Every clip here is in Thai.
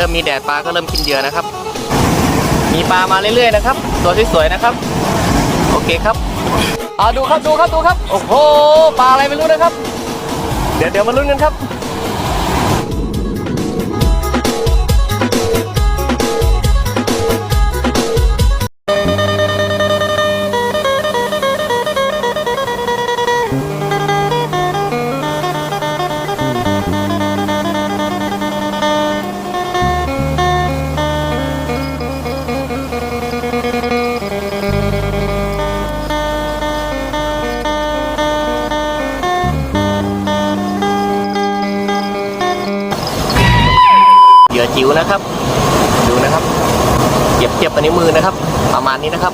ริ่มมีแดดปลาก็เริ่มกินเหยื่อนะครับ มีปลามาเรื่อยๆนะครับ ตัวสวยๆนะครับ โอเคครับอ่าดูครับดูครับดูครับ โอ้โห ปลาอะไรไม่รู้นะครับ เดี๋ยวเดี๋ยวมาลุ้นกันครับ นะครับ ดูนะครับเทียบเทียบกับนิ้วมือนะครับ ประมาณนี้นะครับ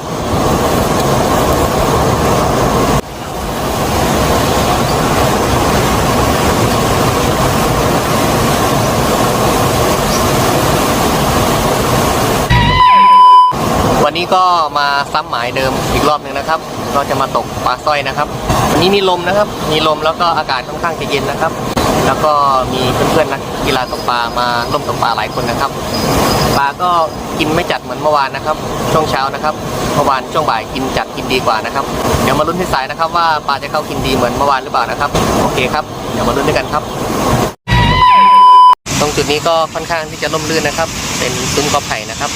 วันนี้ก็มาซ้ำหมายเดิมอีกรอบหนึ่งนะครับ ก็จะมาตกปลาสร้อยนะครับ วันนี้มีลมนะครับ มีลมแล้วก็อากาศค่อนข้างจะเย็นนะครับ แล้วก็มีเพื่อนๆนักกีฬาตกปลามาร่วมตกปลาหลายคนนะครับ ปลาก็กินไม่จัดเหมือนเมื่อวานนะครับ ช่วงเช้านะครับเมื่อวานช่วงบ่ายกินจัดกินดีกว่านะครับเดี๋ยวมาลุ้นที่สายนะครับ ว่าปลาจะเข้ากินดีเหมือนเมื่อวานหรือเปล่านะครับ โอเคครับเดี๋ยวมาลุ้นด้วยกันครับ ตรงจุดนี้ก็ค่อนข้างที่จะร่มรื่นนะครับ เป็นซุ้มกอไผ่นะครับ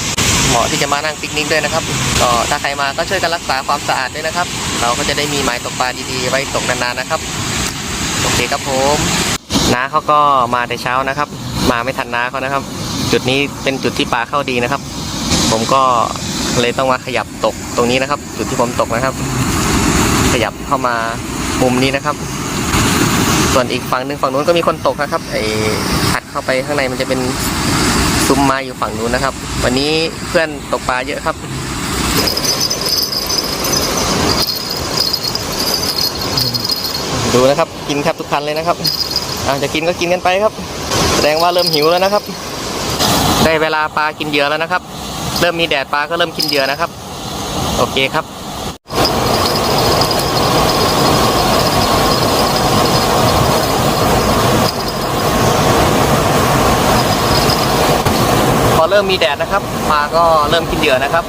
เหมาะที่จะมานั่งปิกนิกด้วยนะครับก็ถ้าใครมาก็ช่วยกันรักษาความสะอาดด้วยนะครับ เราก็จะได้มีหมายตกปลาดีๆ ไว้ตกนานๆนะครับ โอเคครับผม น้าเขาก็มาแต่เช้านะครับ มาไม่ทันน้าเขานะครับ จุดนี้เป็นจุดที่ปลาเข้าดีนะครับ ผมก็เลยต้องมาขยับตกตรงนี้นะครับ จุดที่ผมตกนะครับ ขยับเข้ามามุมนี้นะครับ ส่วนอีกฝั่งหนึ่งฝั่งนู้นก็มีคนตกนะครับไอ้ถัดเข้าไปข้างในมันจะเป็นซุ้มไม้อยู่ฝั่งนู้นนะครับ วันนี้เพื่อนตกปลาเยอะครับดูนะครับ กินแทบทุกคันเลยนะครับ จะกินก็กินกันไปครับ แสดงว่าเริ่มหิวแล้วนะครับ ได้เวลาปลากินเหยื่อแล้วนะครับ เริ่มมีแดดปลาก็เริ่มกินเหยื่อนะครับ โอเคครับพอเริ่มมีแดดนะครับปลาก็เริ่มกินเหยื่อนะครับ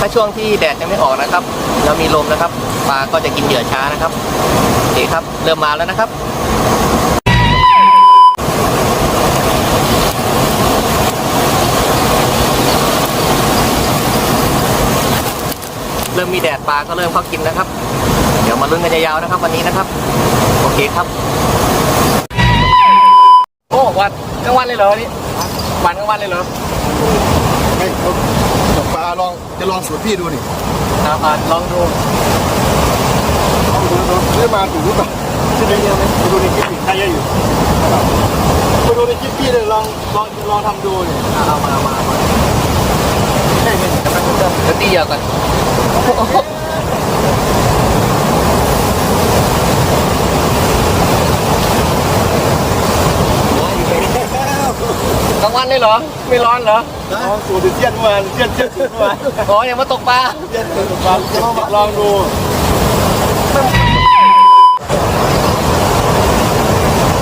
ถ้าช่วงที่แดดยังไม่ออกนะครับ แล้วมีลมนะครับปลาก็จะกินเหยื่อช้านะครับโอเคครับ เริ่มมาแล้วนะครับ เริ่มมีแดดปลาก็เริ่มเข้ากินนะครับ เดี๋ยวมาลุ้นกันยาวๆนะครับ วันนี้นะครับ โอเคครับ โอ้วันกลางวันเลยเหรอนี่วันกลางวันเลยเหรอไม่เขาตกปลาลองจะลองสูตรพี่ดูนี่อ่าอ่าลองดูลองดูดูไม่มาถูกหรือเปล่าใช่ไหมเนี่ยไปดูในคลิปอีกใครเยอะอยู่ไปดูในคลิปพี่เลยลองลองลองทำดูนี่อ่าเอามามามาใช่ไหมเดี๋ยวตีเหยื่อก่อน กลางวันเลยเหรอ ไม่ร้อนเหรอลองสูตรเทียนเมื่อวานเทียนเทียนสูตรเมื่อวานอ๋อยังมาตกปลาเทียนสูตรปลาลองลองดู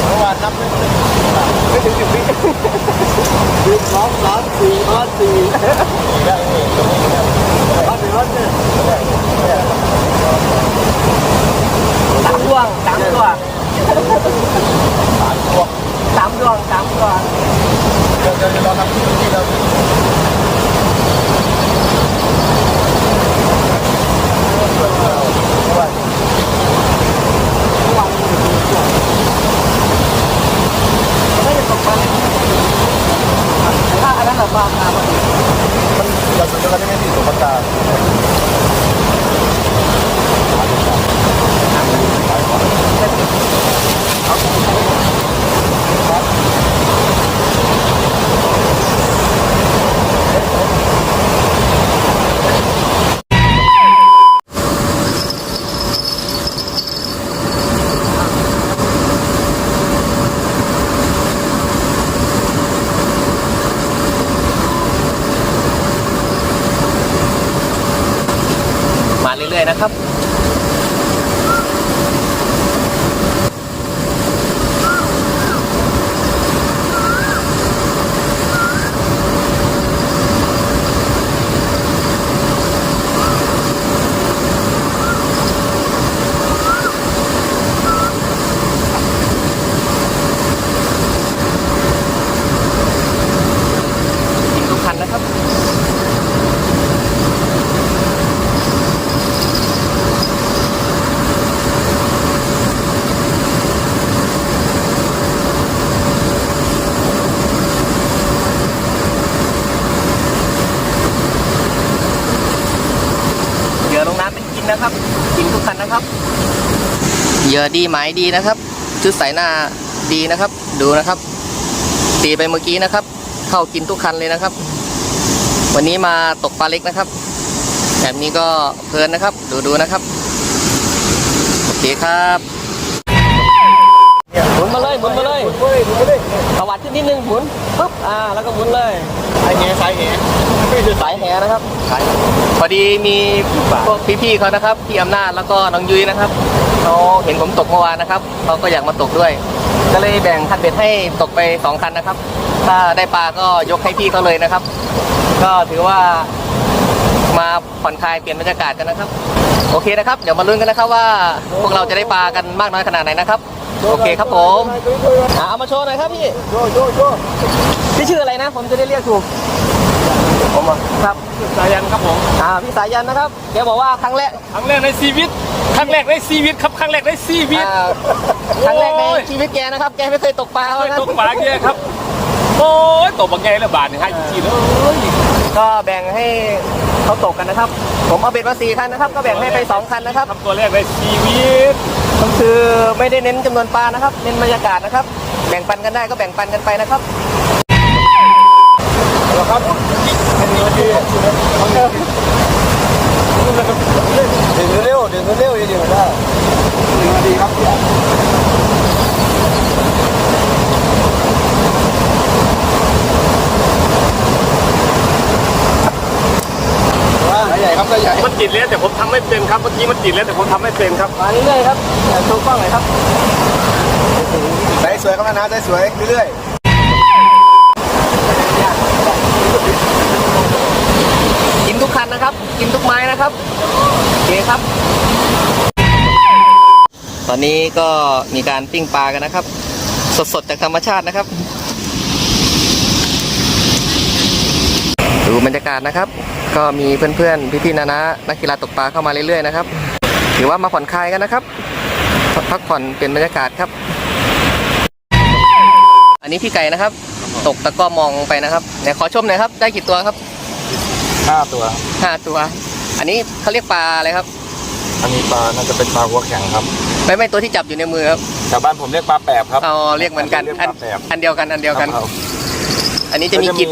เมื่อวานนับไม่ถึงไม่ถึงสิบวิหนึ่งสองสามสี่ห้าสี่ Yeah. เรื่อยๆนะครับ เยอะดีหมายดีนะครับ ชุดสายหน้าดีนะครับ ดูนะครับ ตีไปเมื่อกี้นะครับ เข้ากินทุกคันเลยนะครับ วันนี้มาตกปลาเล็กนะครับ แบบนี้ก็เพลินนะครับ ดูดูนะครับ โอเคครับ หมุนมาเลยหมุนมาเลยเฮ้ยดูไม่ได้ตวัดขึ้นนิดนึงหมุนปุ๊บอ่าแล้วก็หมุนเลยสายแหสายแหไม่ใช่สาสายยแหนะครับพอดีมีพวกพี่ๆเขานะครับพี่อำนาจแล้วก็น้องยุ้ยนะครับเขาเห็นผมตกเมื่อวานนะครับเขาก็อยากมาตกด้วย ก็เลยแบ่งคันเบ็ดให้ตกไปสองคันนะครับ ถ้าได้ปลาก็ยกให้พี่เขาเลยนะครับ ก็ถือว่ามาผ่อนคลายเปลี่ยนบรรยากาศกันนะครับ โอเคนะครับ เดี๋ยวมาลุ้นกันนะครับว่าพวกเราจะได้ปลากันมากน้อยขนาดไหนนะครับ โอเคครับผมอ่าเอามาโชว์หน่อยครับพี่โยโยโยพี่ชื่ออะไรนะ ผมจะได้เรียกถูกผมอะครับสายันครับผมอ่าพี่สายันนะครับแกบอกว่าครั้งแรกครั้งแรกในชีวิตครั้งแรกในชีวิตครับครั้งแรกในชีวิตอ่าครั้งแรกในโอ้ยชีวิตแกนะครับ แกไม่เคยตกปลาเคว่ายงั้นตกปลาเงี้ยครับโอ้ยตกบางไงแล้วบาทนี่ฮะจีเลยก็แบ่งให้เขาตกกันนะครับ ผมเอาเบ็ดมาสี่คันนะครับ ก็แบ่งให้ไปสองคันนะครับทำตัวแรกในชีวิต ก็คือไม่ได้เน้นจำนวนปลานะครับ เน้นบรรยากาศนะครับ แบ่งปันกันได้ก็แบ่งปันกันไปนะครับแล้วครับอันนี้ดีของเดิมเดินเร็วเดินเร็วเดี๋ยวได้ดีครับใหญ่ ครับใหญ่มันติดแล้วแต่ผมทำไม่เป็นครับเมื่อกี้มันติดแล้วแต่ผมทำไม่เป็นครับมาเรื่อยๆครับเดี๋ยวโชว์กล้องหน่อยครับใจสวยครับนะใจสวยเรื่อยกินทุกคันนะครับ กินทุกไม้นะครับโอเคครับ ตอนนี้ก็มีการปิ้งปลากันนะครับ สดๆจากธรรมชาตินะครับ บรรยากาศนะครับ ก็มีเพื่อนๆ พี่ๆ นานานักกีฬาตกปลาเข้ามาเรื่อยๆ นะครับถือว่ามาผ่อนคลายกันนะครับ พักผ่อนเปลี่ยนบรรยากาศครับ อันนี้พี่ไก่นะครับ ตกตะกร้อมองไปนะครับไหนขอชมหน่อยครับ ได้กี่ตัวครับๆห้าตัวห้าตัว อันนี้เขาเรียกปลาอะไรครับ อันนี้ปลาน่าจะเป็นปลาหัวแข็งครับ ไม่ไม่ตัวที่จับอยู่ในมือครับชาวบ้านผมเรียกปลาแปบครับเอาเรียกเหมือนกันเรียกอันปลาแปบอันเดียวกันอันเดียวกันครับอันนี้จะมีกลิ่น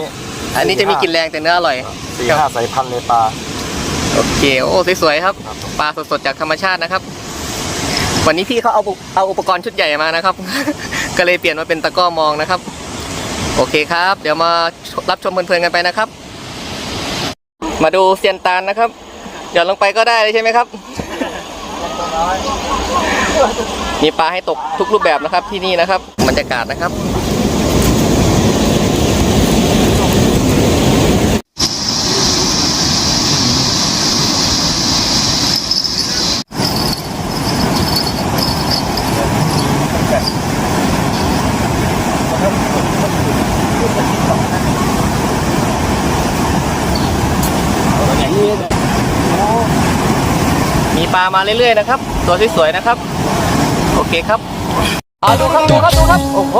อันนี้จะมีกลิ่นแรงแต่เนื้ออร่อยสี่ห้าสายพันธุ์เลยปลา โอเคโอ้สวยๆครับ ครับ ปลาสดๆจากธรรมชาตินะครับ วันนี้พี่เขาเอาอุปเอาอุปกรณ์ชุดใหญ่มานะครับ ก็เลยเปลี่ยนมาเป็นตะกร้อมองนะครับ โอเคครับ เดี๋ยวมารับชมเพลินๆกันไปนะครับ มาดูเซียนตาลนะครับหย่อนลงไปก็ได้เลยใช่ไหมครับ มีปลาให้ตกทุกรูปแบบนะครับที่นี่นะครับบรรยากาศนะครับ มีปลามาเรื่อยๆนะครับ ตัวสวยๆนะครับ โอเคครับเอาดูครับดูครับดูครับ โอ้โห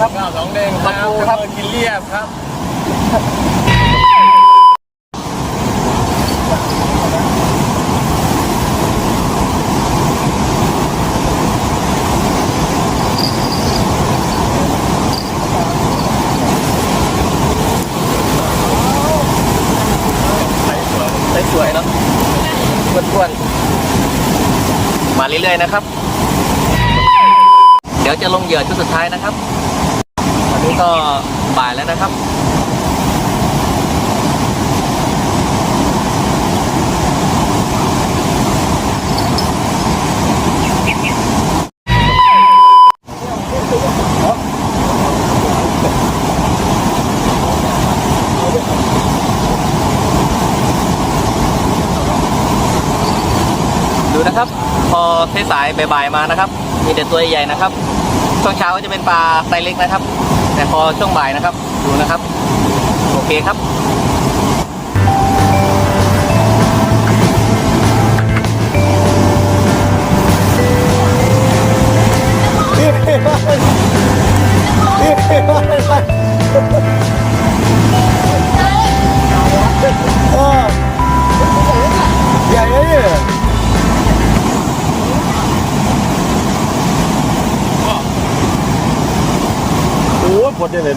ครับก้าสองเดงครับครับกินเรียบครับสวยๆเนาะกวนๆมาเรื่อยๆนะครับ เดี๋ยวจะลงเหยื่อชุดสุดท้ายนะครับ นี้ก็บ่ายแล้วนะครับดูนะครับ พอสายบ่ายๆมานะครับ มีแต่ตัวใหญ่ๆนะครับช่วงเช้าก็จะเป็นปลาไซเล็กนะครับ แต่พอช่วงบ่ายนะครับ ดูนะครับ โอเคครับ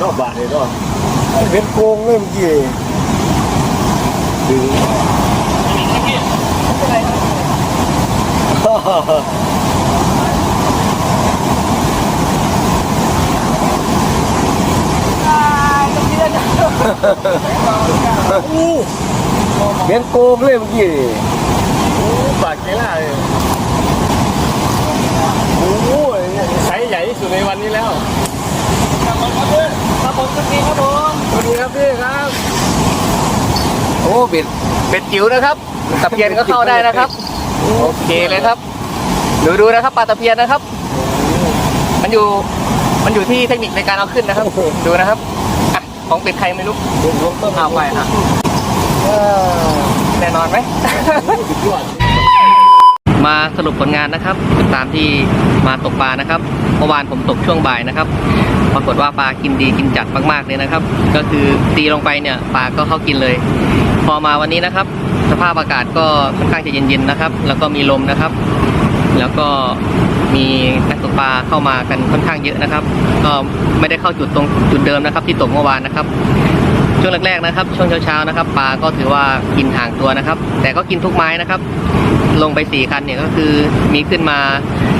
นาะบาดเลยเนาะเป็นโกงเลยเมื่อกี้ดึงเป็นโกงเลยเมื่อกี้โอ้บาดเจ็บเลยโอ้ยไซส์ใหญ่ที่สุดในวันนี้แล้ว ครับผมสวัสดีครับผมสวัสดีครับพี่ครับ โอ้เบ็ดเบ็ดจิ๋วนะครับตะเพียนก็เข้าได้นะครับ โอเคเลยครับ ดูดูนะครับปลาตะเพียนนะครับ มันอยู่มันอยู่ที่เทคนิคในการเอาขึ้นนะครับ ดูนะครับอะของเป็ดใครไม่รู้ผมลงต้นเอาไปอะเออแน่นอนไหมสุดยอดมาสรุปผลงานนะครับ ตามที่มาตกปลานะครับ เมื่อวานผมตกช่วงบ่ายนะครับ ปรากฏว่าปลากินดีกินจัดมากๆเลยนะครับ ก็คือตีลงไปเนี่ยปลาก็เข้ากินเลย พอมาวันนี้นะครับ สภาพอากาศก็ค่อนข้างจะเย็นๆนะครับ แล้วก็มีลมนะครับ แล้วก็มีนักตกปลาเข้ามากันค่อนข้างเยอะนะครับ ก็ไม่ได้เข้าจุดตรงจุดเดิมนะครับ ที่ตกเมื่อวานนะครับ ช่วงแรกๆนะครับ ช่วงเช้าๆนะครับปลาก็ถือว่ากินห่างตัวนะครับ แต่ก็กินทุกไม้นะครับ ลงไปสี่คันเนี่ยก็คือมีขึ้นมา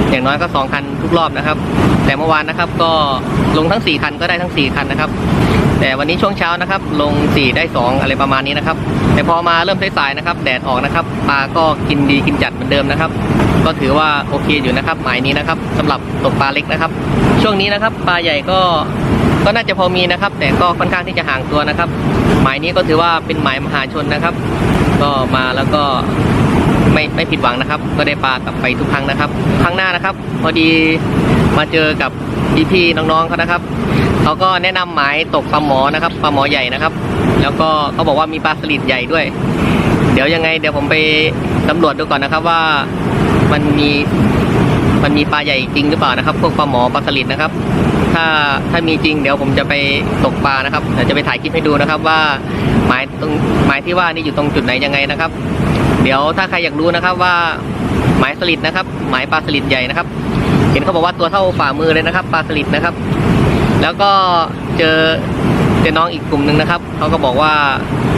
อย่างน้อยก็สองคันทุกรอบนะครับ แต่เมื่อวานนะครับก็ลงทั้งสี่คันก็ได้ทั้งสี่คันนะครับ แต่วันนี้ช่วงเช้านะครับ ลงสี่ได้สองอะไรประมาณนี้นะครับ แต่พอมาเริ่มสายๆนะครับ แดดออกนะครับปลาก็กินดีกินจัดเหมือนเดิมนะครับก็ถือว่าโอเคอยู่นะครับหมายนี้นะครับสำหรับตกปลาเล็กนะครับ ช่วงนี้นะครับปลาใหญ่ก็ ก็น่าจะพอมีนะครับ แต่ก็ค่อนข้างที่จะห่างตัวนะครับ หมายนี้ก็ถือว่าเป็นหมายมหาชนนะครับ ก็มาแล้วก็ไม่ไม่ผิดหวังนะครับ ก็ได้ปลากลับไปทุกครั้งนะครับครั้งหน้านะครับ พอดีมาเจอกับพี่ๆน้องๆเขานะครับเขาก็แนะนำหมายตกปลาหมอนะครับปลาหมอใหญ่นะครับ แล้วก็เขาบอกว่ามีปลาสลิดใหญ่ด้วย เดี๋ยวยังไง เดี๋ยวผมไปสำรวจดูก่อนนะครับว่ามันมีมันมีปลาใหญ่จริงหรือเปล่านะครับ พวกปลาหมอปลาสลิดนะครับ ถ้าถ้ามีจริงเดี๋ยวผมจะไปตกปลานะครับเดี๋ยวจะไปถ่ายคลิปให้ดูนะครับว่าหมายตรงหมายที่ว่านี่อยู่ตรงจุดไหนยังไงนะครับ เดี๋ยวถ้าใครอยากรู้นะครับว่าหมายสลิดนะครับ หมายปลาสลิดใหญ่นะครับ เห็นเขาบอกว่าตัวเท่าฝ่ามือเลยนะครับปลาสลิดนะครับ แล้วก็เจอเจอน้องอีกกลุ่มหนึ่งนะครับเขาก็บอกว่า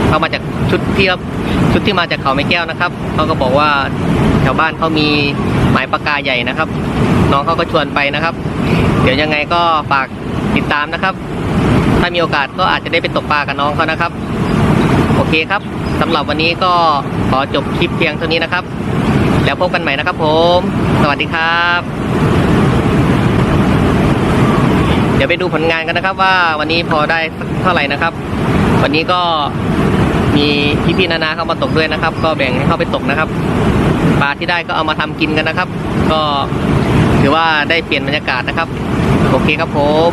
เขามาจากชุดที่ชุดที่มาจากเขาไม่แก้วนะครับเขาก็บอกว่าแถวบ้านเขามีหมายปากกาใหญ่นะครับ น้องเขาก็ชวนไปนะครับ เดี๋ยวยังไงก็ฝากติดตามนะครับ ถ้ามีโอกาสก็อาจจะได้ไปตกปลากับน้องเขานะครับ โอเคครับสำหรับวันนี้ก็ขอจบคลิปเพียงเท่านี้นะครับ แล้วพบกันใหม่นะครับผม สวัสดีครับ เดี๋ยวไปดูผลงานกันนะครับว่าวันนี้พอได้เท่าไหร่นะครับ วันนี้ก็มีพี่พี่ๆนานาเข้ามาตกด้วยนะครับ ก็แบ่งให้เข้าไปตกนะครับปลาที่ได้ก็เอามาทำกินกันนะครับ ก็ ถือว่าได้เปลี่ยนบรรยากาศนะครับ โอเคครับผม